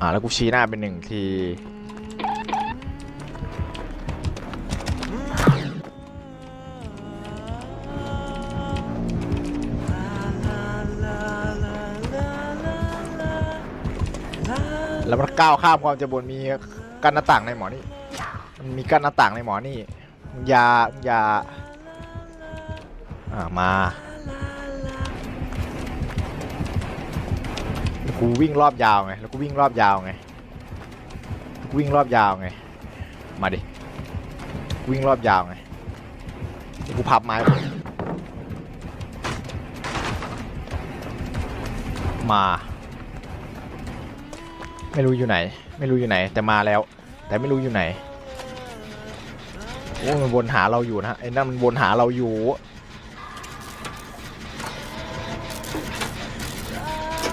อ่าแล้วกูชี้หน้าเป็นหนึ่งทีแล้วมันก้าวข้ามความเจะบนมีกั้นหน้าต่างในหมอนี่มันมีกั้นหน้าต่างในหมอนี่ยายาอ่ามา กูวิ่งรอบยาวไงแล้วกูวิ่งรอบยาวไงวิ่งรอบยาวไงมาดิวิ่งรอบยาวไงแล้วกูพับไม้มา ไม่รู้อยู่ไหน ไม่รู้อยู่ไหน แต่มาแล้ว แต่ไม่รู้อยู่ไหนโอ้มันวนหาเราอยู่นะไอ้นั่นมันวนหาเราอยู่